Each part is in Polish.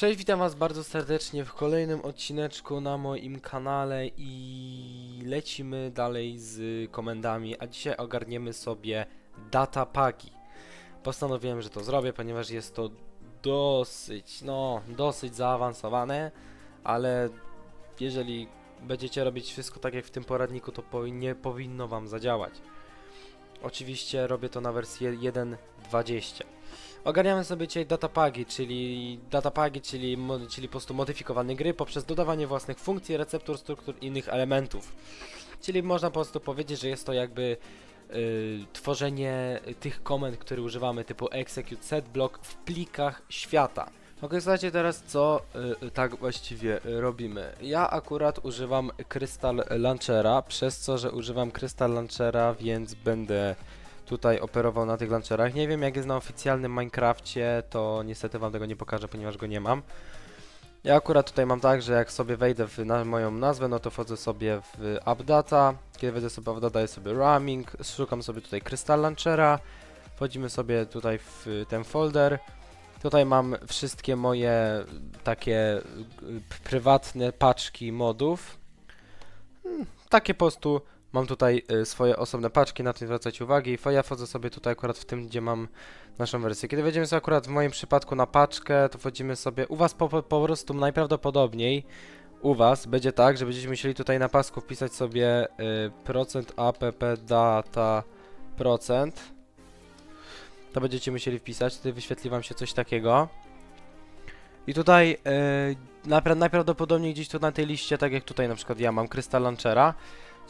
Cześć, witam was bardzo serdecznie w kolejnym odcineczku na moim kanale i lecimy dalej z komendami, a dzisiaj ogarniemy sobie datapagi. Postanowiłem, że to zrobię, ponieważ jest to dosyć, no, dosyć zaawansowane, ale jeżeli będziecie robić wszystko tak jak w tym poradniku, to nie powinno wam zadziałać. Oczywiście robię to na wersję 1.20. Ogarniamy sobie dzisiaj datapagi, czyli datapagi, czyli, czyli po prostu modyfikowane gry poprzez dodawanie własnych funkcji, receptur, struktur i innych elementów. Czyli można po prostu powiedzieć, że jest to jakby y, tworzenie tych komend, które używamy typu execute set block w plikach świata. Ok, słuchajcie teraz co y, y, tak właściwie robimy. Ja akurat używam Crystal Launchera, przez co, że używam Crystal Launchera, więc będę tutaj operował na tych launcherach. Nie wiem jak jest na oficjalnym Minecrafcie, to niestety wam tego nie pokażę, ponieważ go nie mam. Ja akurat tutaj mam tak, że jak sobie wejdę w na moją nazwę, no to wchodzę sobie w AppData. Kiedy wejdę sobie w AppData jest sobie roaming, szukam sobie tutaj Crystal Launchera. Wchodzimy sobie tutaj w ten folder. Tutaj mam wszystkie moje takie y, prywatne paczki modów. Hmm, Takie po prostu Mam tutaj y, swoje osobne paczki, na to nie zwracać uwagi. Ja wchodzę sobie tutaj akurat w tym, gdzie mam naszą wersję. Kiedy wejdziemy sobie akurat w moim przypadku na paczkę, to wchodzimy sobie. U Was po, po, prostu najprawdopodobniej u Was będzie tak, że będziecie musieli tutaj na pasku wpisać sobie y, procent app data procent. To będziecie musieli wpisać, wtedy wyświetli Wam się coś takiego. I tutaj y, najprawdopodobniej gdzieś tu na tej liście, tak jak tutaj na przykład ja mam Crystal Launchera,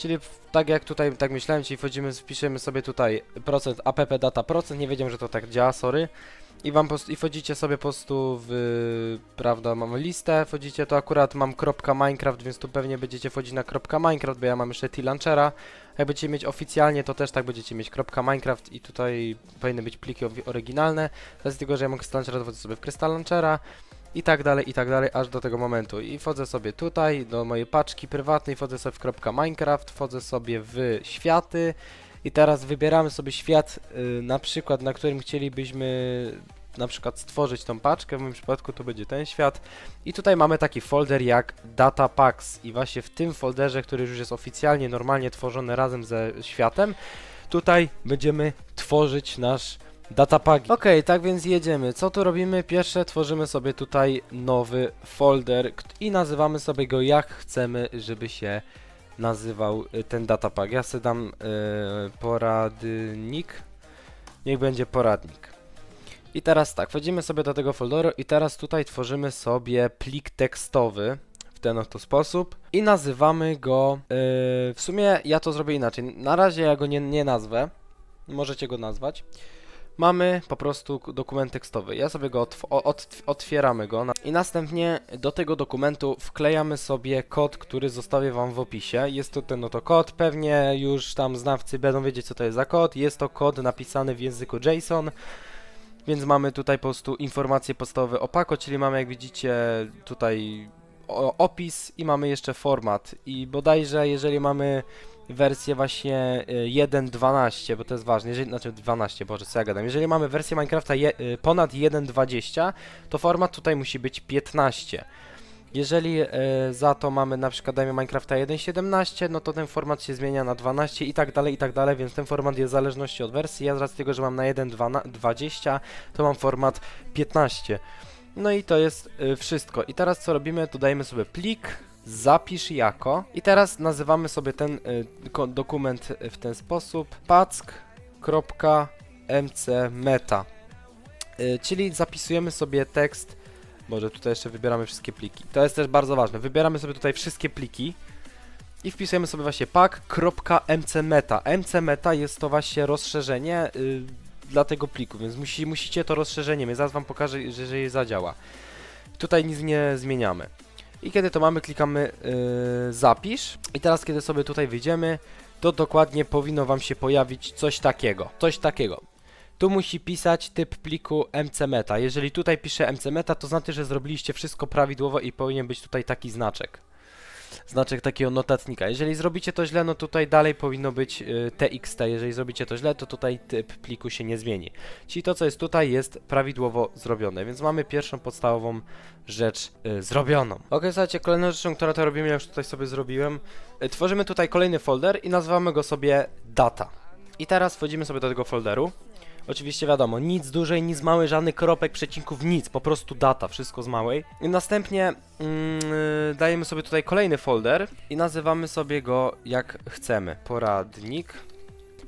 Czyli tak jak tutaj, tak myślałem, czyli wchodzimy, wpiszemy sobie tutaj procent app data procent, nie wiedziałem, że to tak działa, sorry. I wam i wchodzicie sobie po prostu w, prawda, mamy listę, wchodzicie, to akurat mam kropka Minecraft, więc tu pewnie będziecie wchodzić na kropka Minecraft, bo ja mam jeszcze T-Launchera. Jak będziecie mieć oficjalnie, to też tak będziecie mieć kropka Minecraft i tutaj powinny być pliki oryginalne. Z tego, że ja mam Crystal Launchera, to sobie w Crystal Launchera i tak dalej, i tak dalej, aż do tego momentu. I wchodzę sobie tutaj, do mojej paczki prywatnej, wchodzę sobie w kropka Minecraft, wchodzę sobie w światy i teraz wybieramy sobie świat, y, na przykład, na którym chcielibyśmy na przykład stworzyć tą paczkę, w moim przypadku to będzie ten świat. I tutaj mamy taki folder jak Data Packs. I właśnie w tym folderze, który już jest oficjalnie, normalnie tworzony razem ze światem, tutaj będziemy tworzyć nasz Datapagi. Okej, tak więc jedziemy. Co tu robimy? Pierwsze tworzymy sobie tutaj nowy folder i nazywamy sobie go jak chcemy, żeby się nazywał y, ten datapag. Ja sobie dam y, poradnik. Niech będzie poradnik. I teraz tak, wchodzimy sobie do tego folderu i teraz tutaj tworzymy sobie plik tekstowy w ten oto sposób i nazywamy go, y, w sumie ja to zrobię inaczej. Na razie ja go nie, nie nazwę, możecie go nazwać mamy po prostu dokument tekstowy. Ja sobie go otw otw otwieramy go i następnie do tego dokumentu wklejamy sobie kod, który zostawię wam w opisie. Jest to ten oto kod, pewnie już tam znawcy będą wiedzieć co to jest za kod. Jest to kod napisany w języku JSON. Więc mamy tutaj po prostu informacje podstawowe o Paco, czyli mamy jak widzicie tutaj opis i mamy jeszcze format. I bodajże jeżeli mamy wersję właśnie y, 1.12, bo to jest ważne, jeżeli, znaczy 12, boże, co ja gadam, jeżeli mamy wersję Minecrafta je, y, ponad 1.20, to format tutaj musi być 15. Jeżeli y, za to mamy na przykład dajmy Minecrafta 1.17, no to ten format się zmienia na 12 i tak dalej, i tak dalej, więc ten format jest w zależności od wersji. Ja z racji tego, że mam na 1.20, to mam format 15. No i to jest y, wszystko. I teraz co robimy, to dajemy sobie plik, zapisz jako. I teraz nazywamy sobie ten y, dokument w ten sposób. pack.mcmeta y, czyli zapisujemy sobie tekst. Może tutaj jeszcze wybieramy wszystkie pliki. To jest też bardzo ważne. Wybieramy sobie tutaj wszystkie pliki i wpisujemy sobie właśnie pack.mcmeta mcmeta jest to właśnie rozszerzenie y, dla tego pliku, więc musi, musicie to rozszerzenie mieć, zaraz wam pokażę, że je zadziała. Tutaj nic nie zmieniamy i kiedy to mamy, klikamy yy, zapisz. I teraz, kiedy sobie tutaj wyjdziemy, to dokładnie powinno Wam się pojawić coś takiego. Coś takiego. Tu musi pisać typ pliku mcmeta. Jeżeli tutaj pisze mcmeta, to znaczy, że zrobiliście wszystko prawidłowo i powinien być tutaj taki znaczek. Znaczek takiego notatnika. Jeżeli zrobicie to źle, no tutaj dalej powinno być y, TXT. Jeżeli zrobicie to źle, to tutaj typ pliku się nie zmieni. Czyli to, co jest tutaj, jest prawidłowo zrobione, więc mamy pierwszą podstawową rzecz y, zrobioną. Ok, słuchajcie, kolejną rzeczą, którą to robimy, ja już tutaj sobie zrobiłem. Y, tworzymy tutaj kolejny folder i nazywamy go sobie data. I teraz wchodzimy sobie do tego folderu. Oczywiście wiadomo, nic dłużej, nic małej, żadnych kropek, przecinków, nic, po prostu data, wszystko z małej. I następnie mm, dajemy sobie tutaj kolejny folder i nazywamy sobie go jak chcemy. Poradnik.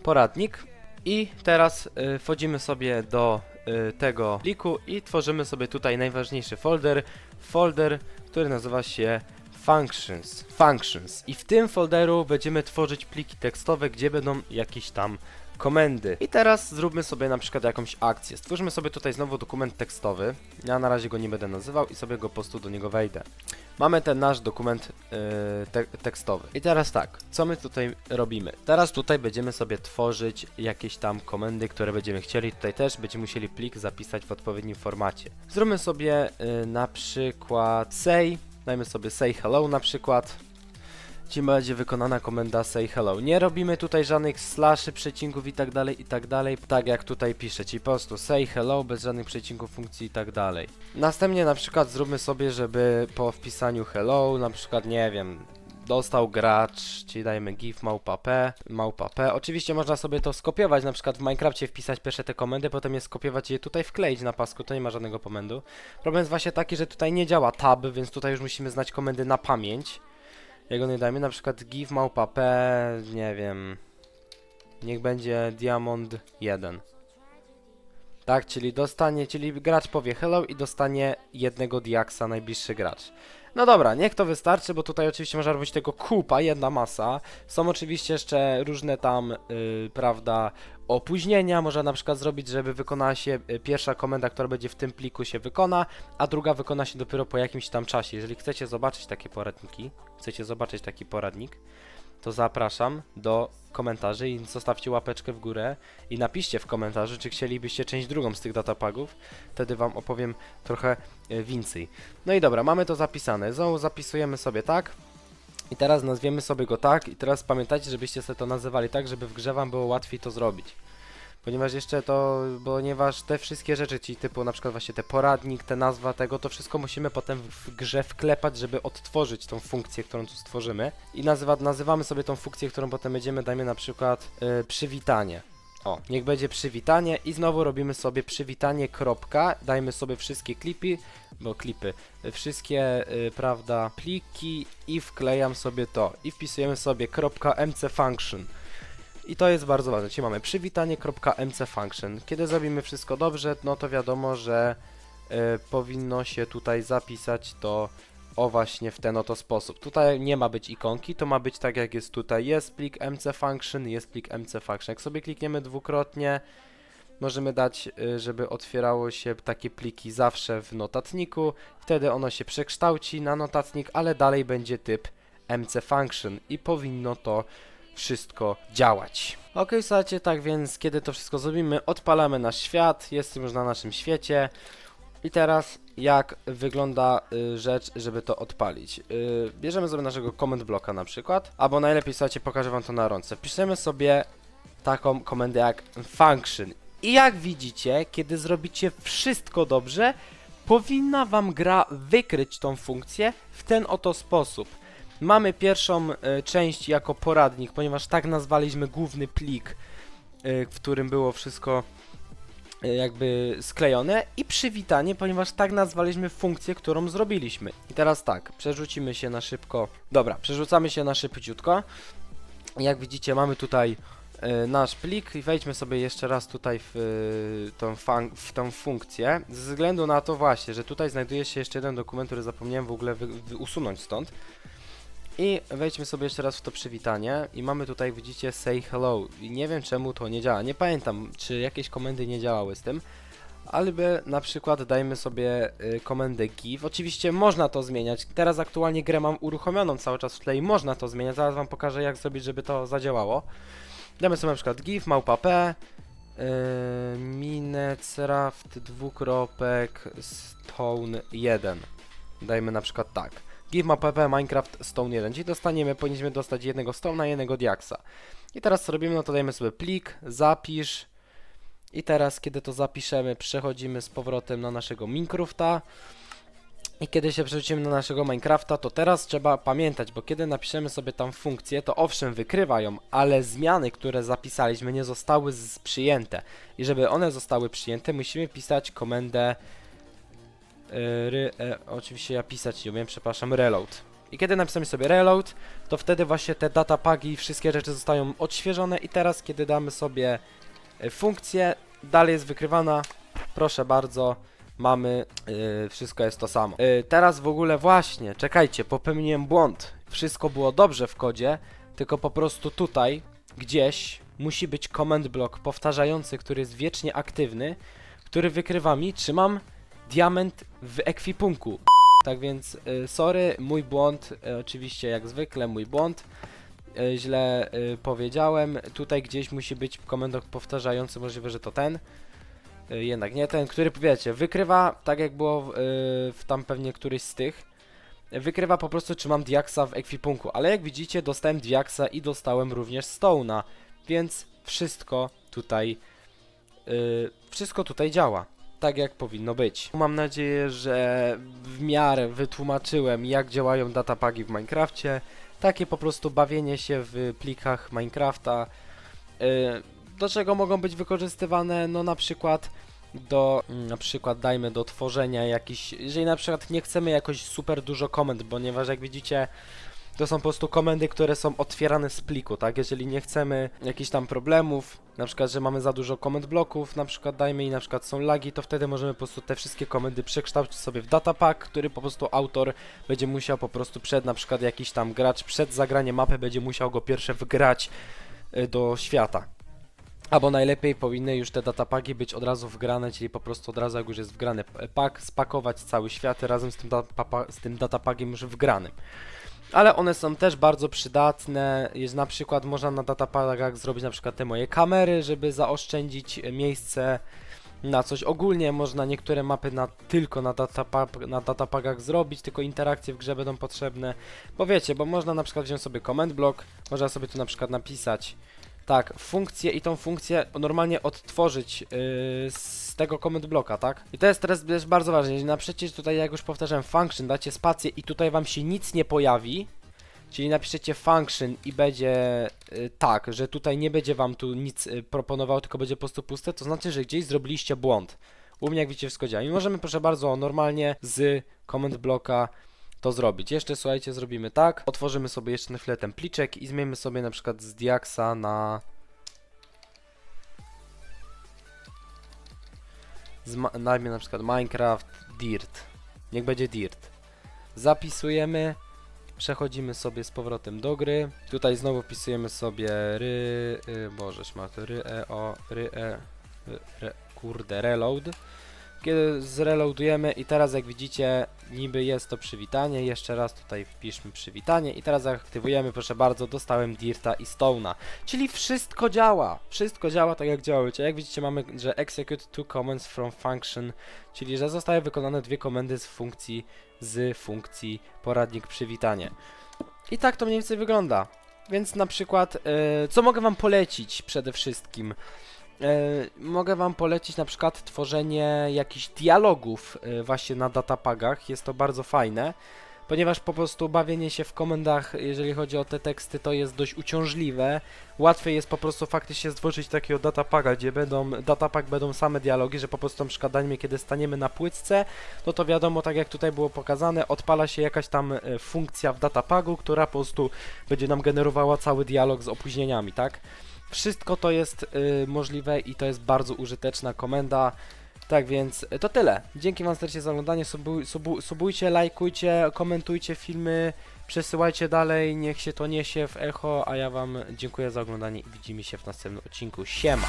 Poradnik. I teraz y, wchodzimy sobie do y, tego pliku i tworzymy sobie tutaj najważniejszy folder. Folder, który nazywa się Functions. Functions. I w tym folderu będziemy tworzyć pliki tekstowe, gdzie będą jakieś tam komendy. I teraz zróbmy sobie na przykład jakąś akcję. Stwórzmy sobie tutaj znowu dokument tekstowy. Ja na razie go nie będę nazywał i sobie go po prostu do niego wejdę. Mamy ten nasz dokument yy, te tekstowy. I teraz tak, co my tutaj robimy? Teraz tutaj będziemy sobie tworzyć jakieś tam komendy, które będziemy chcieli. Tutaj też będziemy musieli plik zapisać w odpowiednim formacie. Zróbmy sobie yy, na przykład say, dajmy sobie say hello na przykład. Gdzie będzie wykonana komenda say hello. Nie robimy tutaj żadnych slaszy, przecinków i tak dalej, i tak dalej, tak jak tutaj pisze, czyli po prostu say hello bez żadnych przecinków, funkcji i tak dalej. Następnie na przykład zróbmy sobie, żeby po wpisaniu hello, na przykład nie wiem, dostał gracz, czyli dajmy gif małpa p, małpa p. Oczywiście można sobie to skopiować, na przykład w Minecrafcie wpisać pierwsze te komendy, potem je skopiować i je tutaj wkleić na pasku, to nie ma żadnego komendu. Problem jest właśnie taki, że tutaj nie działa tab, więc tutaj już musimy znać komendy na pamięć. Jak one dajmy, na przykład give małpa p, nie wiem, niech będzie diamond 1. Tak, czyli dostanie, czyli gracz powie hello i dostanie jednego diaksa najbliższy gracz. No dobra, niech to wystarczy, bo tutaj oczywiście można robić tego kupa, jedna masa. Są oczywiście jeszcze różne tam, yy, prawda, opóźnienia. Można na przykład zrobić, żeby wykonała się y, pierwsza komenda, która będzie w tym pliku się wykona, a druga wykona się dopiero po jakimś tam czasie. Jeżeli chcecie zobaczyć takie poradniki, chcecie zobaczyć taki poradnik, to zapraszam do komentarzy i zostawcie łapeczkę w górę i napiszcie w komentarzu, czy chcielibyście część drugą z tych datapagów. Wtedy wam opowiem trochę e, więcej. No i dobra, mamy to zapisane. Znowu zapisujemy sobie tak. I teraz nazwiemy sobie go tak i teraz pamiętajcie, żebyście sobie to nazywali tak, żeby w grze wam było łatwiej to zrobić. Ponieważ jeszcze to, ponieważ te wszystkie rzeczy, ci typu na przykład właśnie te poradnik, te nazwa tego, to wszystko musimy potem w grze wklepać, żeby odtworzyć tą funkcję, którą tu stworzymy. I nazywa, nazywamy sobie tą funkcję, którą potem będziemy, dajmy na przykład yy, przywitanie. O, niech będzie przywitanie i znowu robimy sobie przywitanie, kropka, dajmy sobie wszystkie klipy, bo klipy, wszystkie, y, prawda, pliki i wklejam sobie to. I wpisujemy sobie kropka mcfunction. I to jest bardzo ważne. Czyli mamy przywitanie.mcfunction. Kiedy zrobimy wszystko dobrze, no to wiadomo, że y, powinno się tutaj zapisać to o właśnie w ten oto sposób. Tutaj nie ma być ikonki, to ma być tak jak jest tutaj. Jest plik mcfunction, jest plik mcfunction. Jak sobie klikniemy dwukrotnie, możemy dać, y, żeby otwierało się takie pliki zawsze w notatniku. Wtedy ono się przekształci na notatnik, ale dalej będzie typ mcfunction i powinno to wszystko działać. Ok, słuchajcie, tak więc kiedy to wszystko zrobimy, odpalamy nasz świat, jestem już na naszym świecie i teraz jak wygląda y, rzecz, żeby to odpalić. Y, bierzemy sobie naszego comment bloka na przykład, albo najlepiej słuchajcie, pokażę wam to na rące. Piszemy sobie taką komendę jak function i jak widzicie, kiedy zrobicie wszystko dobrze, powinna wam gra wykryć tą funkcję w ten oto sposób. Mamy pierwszą e, część jako poradnik, ponieważ tak nazwaliśmy główny plik, e, w którym było wszystko e, jakby sklejone i przywitanie, ponieważ tak nazwaliśmy funkcję, którą zrobiliśmy. I teraz tak, przerzucimy się na szybko. Dobra, przerzucamy się na szybciutko. Jak widzicie, mamy tutaj nasz plik i wejdźmy sobie jeszcze raz tutaj w, tą, w tą funkcję. Ze względu na to właśnie, że tutaj znajduje się jeszcze jeden dokument, który zapomniałem w ogóle usunąć stąd. I wejdźmy sobie jeszcze raz w to przywitanie i mamy tutaj, widzicie, say hello. I nie wiem czemu to nie działa. Nie pamiętam, czy jakieś komendy nie działały z tym. Ale by na przykład dajmy sobie y, komendę give. Oczywiście można to zmieniać. Teraz aktualnie grę mam uruchomioną cały czas w tle i można to zmieniać. Zaraz wam pokażę jak zrobić, żeby to zadziałało. Damy sobie na przykład give małpa p yy, minecraft dwukropek stone 1. Dajmy na przykład tak. Give map pp Minecraft Stone 1, czyli dostaniemy, powinniśmy dostać jednego Stone'a, jednego Diaksa. I teraz co robimy, no to dajemy sobie plik, zapisz i teraz kiedy to zapiszemy, przechodzimy z powrotem na naszego Minecrafta i kiedy się przerzucimy na naszego Minecrafta, to teraz trzeba pamiętać, bo kiedy napiszemy sobie tam funkcję, to owszem wykrywają, ale zmiany, które zapisaliśmy nie zostały przyjęte. I żeby one zostały przyjęte, musimy pisać komendę ry, e, oczywiście ja pisać nie umiem, przepraszam, reload. I kiedy napisamy sobie reload, to wtedy właśnie te datapagi i wszystkie rzeczy zostają odświeżone i teraz kiedy damy sobie y, funkcję, dalej jest wykrywana, proszę bardzo, mamy, y, wszystko jest to samo. Y, teraz w ogóle właśnie, czekajcie, popełniłem błąd. Wszystko było dobrze w kodzie, tylko po prostu tutaj, gdzieś, musi być command block powtarzający, który jest wiecznie aktywny, który wykrywa mi, czy mam diament w ekwipunku. Tak więc, y, sorry, mój błąd, y, oczywiście jak zwykle mój błąd. Y, źle powiedziałem, tutaj gdzieś musi być komendok powtarzający, możliwe, że to ten. Jednak nie ten, który wiecie, wykrywa, tak jak było w, tam pewnie któryś z tych, wykrywa po prostu czy mam Diaksa w ekwipunku, ale jak widzicie dostałem Diaksa i dostałem również Stone'a, więc wszystko tutaj, wszystko tutaj działa. Tak jak powinno być. Mam nadzieję, że w miarę wytłumaczyłem jak działają datapagi w Minecrafcie. Takie po prostu bawienie się w plikach Minecrafta. Y, do czego mogą być wykorzystywane? No na przykład do, mm, na przykład dajmy do tworzenia jakichś, jeżeli na przykład nie chcemy jakoś super dużo komend, ponieważ jak widzicie to są po prostu komendy, które są otwierane z pliku, tak? Jeżeli nie chcemy jakichś tam problemów, na przykład, że mamy za dużo komend bloków, na przykład dajmy i na przykład są lagi, to wtedy możemy po prostu te wszystkie komendy przekształcić sobie w datapack, który po prostu autor będzie musiał po prostu przed, na przykład jakiś tam gracz przed zagraniem mapy będzie musiał go pierwsze wgrać y, do świata. Albo najlepiej powinny już te datapagi być od razu wgrane, czyli po prostu od razu jak już jest wgrany p- pack, spakować cały świat razem z tym, datapa- z tym datapagiem już wgranym. Ale one są też bardzo przydatne, jest na przykład można na datapagach zrobić na przykład te moje kamery, żeby zaoszczędzić miejsce na coś. Ogólnie można niektóre mapy na, tylko na, datapa, na datapagach zrobić, tylko interakcje w grze będą potrzebne. Bo wiecie, bo można na przykład wziąć sobie command block, można sobie tu na przykład napisać tak, funkcję i tą funkcję normalnie odtworzyć yy, z tego command blocka, tak? I to jest teraz też bardzo ważne, jeżeli napiszecie tutaj, jak już powtarzałem, function, dacie spację i tutaj wam się nic nie pojawi, czyli napiszecie function i będzie y, tak, że tutaj nie będzie wam tu nic y, proponowało, tylko będzie po prostu puste, to znaczy, że gdzieś zrobiliście błąd. U mnie jak widzicie wszystko działa. I możemy proszę bardzo normalnie z command blocka to zrobić. Jeszcze słuchajcie, zrobimy tak. Otworzymy sobie jeszcze na chwilę ten pliczek i zmienimy sobie na przykład z Diaxa na... Najmniej na przykład Minecraft Dirt. Niech będzie Dirt. Zapisujemy. Przechodzimy sobie z powrotem do gry. Tutaj znowu wpisujemy sobie ry... Y, boże szmaty, ry e o... ry e... y, Re, kurde, reload. Kiedy zreloadujemy i teraz jak widzicie niby jest to przywitanie, jeszcze raz tutaj wpiszmy przywitanie i teraz aktywujemy, proszę bardzo, dostałem Dirta i Stone'a. Czyli wszystko działa, wszystko działa tak jak działało. Jak widzicie mamy, że execute two commands from function, czyli że zostały wykonane dwie komendy z funkcji, z funkcji poradnik przywitanie. I tak to mniej więcej wygląda. Więc na przykład, e, co mogę wam polecić przede wszystkim? E, mogę wam polecić na przykład tworzenie jakichś dialogów e, właśnie na datapagach. Jest to bardzo fajne, ponieważ po prostu bawienie się w komendach, jeżeli chodzi o te teksty, to jest dość uciążliwe. Łatwiej jest po prostu faktycznie stworzyć takiego datapaga, gdzie będą datapag będą same dialogi, że po prostu na przykład dajmy, kiedy staniemy na płytce, no to wiadomo, tak jak tutaj było pokazane, odpala się jakaś tam e, funkcja w datapagu, która po prostu będzie nam generowała cały dialog z opóźnieniami, tak? Wszystko to jest y, możliwe i to jest bardzo użyteczna komenda. Tak więc y, to tyle. Dzięki Wam serdecznie za oglądanie. Subu, subu, subujcie, lajkujcie, komentujcie filmy, przesyłajcie dalej. Niech się to niesie w echo. A ja Wam dziękuję za oglądanie i widzimy się w następnym odcinku. Siema!